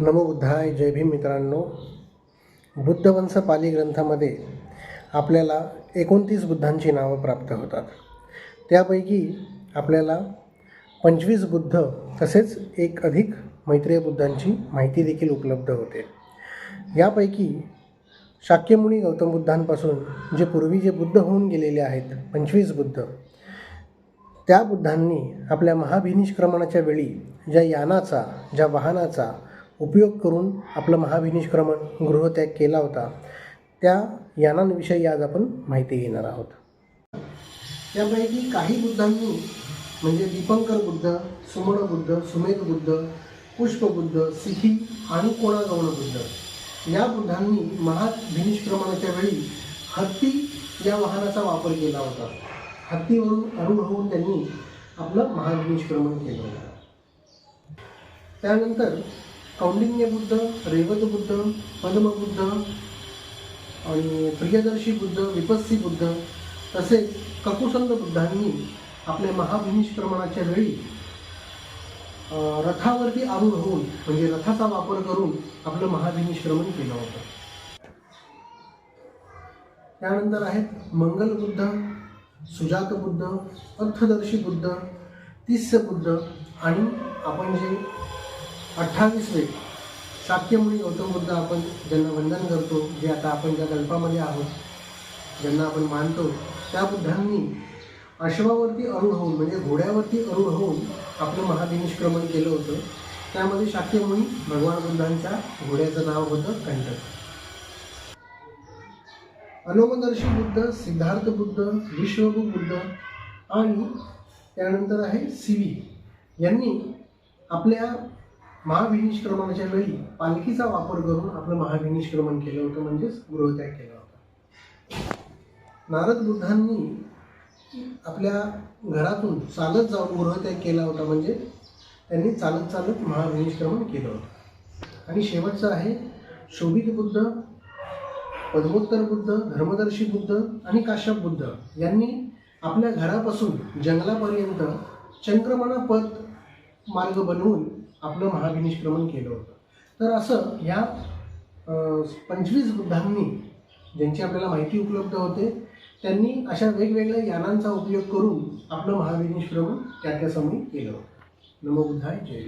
नमो बुद्धाय जय भीम मित्रांनो. बुद्धवंश पाली ग्रंथामध्ये आपल्याला एकोणतीस बुद्धांची नावं प्राप्त होतात. त्यापैकी आपल्याला पंचवीस बुद्ध तसेच एक अधिक मैत्रेय बुद्धांची माहिती देखील उपलब्ध होते. यापैकी शाक्यमुनी गौतम बुद्धांपासून जे पूर्वी जे बुद्ध होऊन गेलेले आहेत पंचवीस बुद्ध त्या बुद्धांनी आपल्या महाभिनिष्क्रमणाच्या वेळी ज्या यानाचा ज्या वाहनाचा उपयोग करून आपलं महाभिनिष्क्रमण गृहत्याग केला होता. त्या यानांविषयी आज आपण माहिती घेणार आहोत. त्यापैकी काही बुद्धांनी म्हणजे दीपंकर बुद्ध सुमण बुद्ध सुमेध बुद्ध पुष्पबुद्ध सिखी आणि कोणागौण बुद्ध या बुद्धांनी महाभिनिष्क्रमणाच्या वेळी हत्ती या वाहनाचा वापर केला होता. हत्तीवरून अरुण होऊन त्यांनी आपलं महाभिनिष्क्रमण केलं होतं. त्यानंतर कौंडिन्य बुद्ध रेवत बुद्ध पद्मबुद्ध आणि प्रियदर्शी बुद्ध विपस्सी बुद्ध तसेच ककुसंद बुद्धांनी आपल्या महाभिनिष्क्रमणाच्या वेळी रथावरती आरूढ होऊन म्हणजे रथाचा वापर करून आपलं महाभिनिष्क्रमण केलं होतं. त्यानंतर आहेत मंगल बुद्ध सुजात बुद्ध अर्थदर्शी बुद्ध तिस्य बुद्ध आणि आपण जे अठ्ठावीसवे. शाक्यमुनी गौतम बुद्ध आपण ज्यांना वंदन करतो जे आता आपण ज्या कल्पामध्ये आहोत ज्यांना आपण मानतो त्या बुद्धांनी अश्वावरती अरुण होऊन म्हणजे घोड्यावरती अरुण होऊन आपलं महादिनिष्क्रमण केलं होतं. त्यामध्ये शाक्यमुनी भगवान बुद्धांच्या घोड्याचं नाव होतं कंटक. अनोमदर्शी बुद्ध सिद्धार्थ बुद्ध विश्वभू बुद्ध आणि त्यानंतर आहे सिवी. यांनी आपल्या महाभिनिष्क्रमणाच्या वेळी पालखीचा वापर करून आपलं महाभिनिष्क्रमण केलं होतं म्हणजेच गृहत्याग केला होता. नारद बुद्धांनी आपल्या घरातून चालत जाऊन गृहत्याग केला होता म्हणजे त्यांनी चालत चालत महाभिनिष्क्रमण केलं होतं. आणि शेवटचं आहे शोभित बुद्ध पद्मोत्तर बुद्ध धर्मदर्शी बुद्ध आणि काश्यप बुद्ध. यांनी आपल्या घरापासून जंगलापर्यंत चंद्रमना मार्ग बनवून आपलं महाविनिष्क्रमण केलं होतं. तर असं ह्या पंचवीस बुद्धांनी ज्यांची आपल्याला माहिती उपलब्ध होते त्यांनी अशा वेगवेगळ्या यानांचा उपयोग करून आपलं महाविनिष्क्रमण त्या त्या केलं होतं. नमो बुद्धाय जय